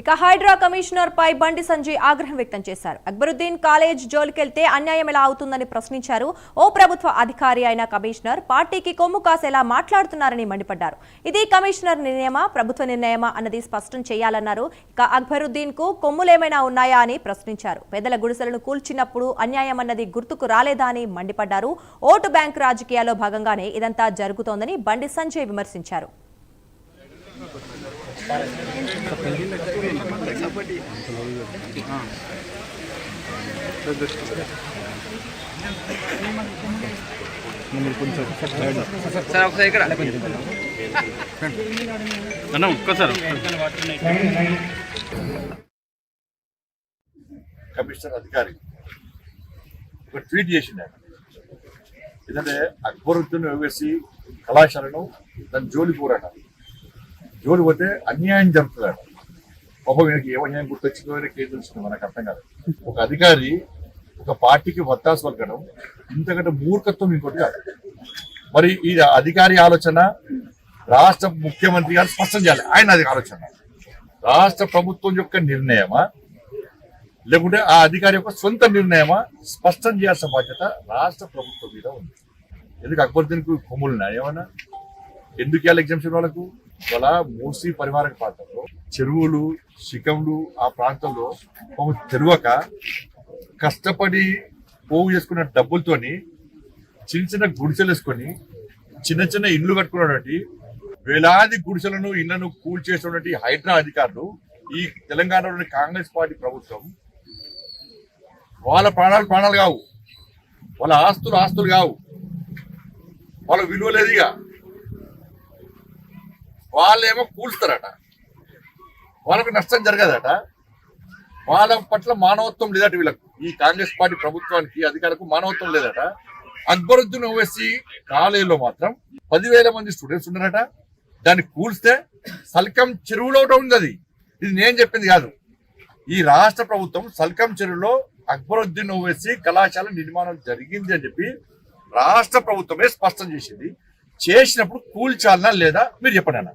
ఇక హైడ్రా కమిషనర్ పై బండి సంజయ్ ఆగ్రహం వ్యక్తం చేశారు. అక్బరుద్దీన్ కాలేజ్ జోలికెళ్తే అన్యాయం ఎలా అవుతుందని ప్రశ్నించారు. ఓ ప్రభుత్వ అధికారి అయిన కమిషనర్ పార్టీకి కొమ్ము కాసేలా మాట్లాడుతున్నారని మండిపడ్డారు. ఇది కమిషనర్ నిర్ణయమా ప్రభుత్వ నిర్ణయమా అన్నది స్పష్టం చేయాలన్నారు. ఇక అక్బరుద్దీన్కు కొమ్ములేమైనా ఉన్నాయా అని ప్రశ్నించారు. పేదల గుడిసెలను కూల్చినప్పుడు అన్యాయం అన్నది గుర్తుకు రాలేదా అని మండిపడ్డారు. ఓటు బ్యాంక్ రాజకీయాల్లో భాగంగానే ఇదంతా జరుగుతోందని బండి సంజయ్ విమర్శించారు. సార్ ఒకసారి ఇక్కడ. అన్న ఒక్కసారి. కమిషనర్ అధికారి ఒక ట్వీట్ చేసిండు ఆయన. ఏంటంటే అక్బరుద్దీన్ ఓవేసి కళాశాలను దాని జోలి పోరాట. జోలి పోతే అన్యాయం జరుగుతుందట. పాపం వీళ్ళకి ఏ అన్యాయం గుర్తొచ్చిందో వీళ్ళకి ఏం తెలుస్తుంది మనకు అర్థం కాదు. ఒక అధికారి ఒక పార్టీకి వత్తాసు పలకడం ఇంతకంటే మూర్ఖత్వం ఇంకోటి కాదు. మరి ఈ అధికారి ఆలోచన రాష్ట్ర ముఖ్యమంత్రి గారు స్పష్టం చేయాలి. ఆయన అది ఆలోచన. రాష్ట్ర ప్రభుత్వం యొక్క నిర్ణయమా? లేకుంటే ఆ అధికారి యొక్క సొంత నిర్ణయమా? స్పష్టం చేయాల్సిన బాధ్యత రాష్ట్ర ప్రభుత్వం మీద ఉంది. ఎందుకు అక్బరుద్దీన్కు కొమ్ములు ఉన్నాయి ఏమన్నా? ఎందుకు ఇవ్వాలి ఎగ్జామ్షన్ వాళ్ళకు? వాళ్ళ మూసీ పరివారక ప్రాంతంలో చెరువులు శిఖంలు ఆ ప్రాంతంలో పాపం తెరవక కష్టపడి పోగు చేసుకున్న డబ్బులతోని చిన్న చిన్న గుడిసెలు వేసుకొని చిన్న చిన్న ఇల్లు కట్టుకున్నటువంటి వేలాది గుడిసెలను ఇళ్ళను కూల్చేసినటువంటి హైడ్రా అధికారులు ఈ తెలంగాణలోని కాంగ్రెస్ పార్టీ ప్రభుత్వం వాళ్ళ ప్రాణాలు ప్రాణాలు కావు. వాళ్ళ ఆస్తులు ఆస్తులు కావు. వాళ్ళ విలువ లేదు ఇక. వాళ్ళేమో కూల్స్తారట. వాళ్ళకు నష్టం జరగదట. వాళ్ళ పట్ల మానవత్వం లేదట వీళ్ళకు. ఈ కాంగ్రెస్ పార్టీ ప్రభుత్వానికి అధికారులకు మానవత్వం లేదట. అక్బరుద్దీన్ ఓవైసీ కాలేజీలో మాత్రం పదివేల మంది స్టూడెంట్స్ ఉన్నారట. దాన్ని కూల్స్తే సల్కం చెరువులో ఒకటి ఉంది అది ఇది నేను చెప్పింది కాదు. ఈ రాష్ట్ర ప్రభుత్వం సల్కం చెరువులో అక్బరుద్దీన్ ఓవైసీ కళాశాల నిర్మాణం జరిగింది అని చెప్పి రాష్ట్ర ప్రభుత్వమే స్పష్టం చేసింది. చేసినప్పుడు కూల్చాలనా లేదా? మీరు చెప్పండి అన్న.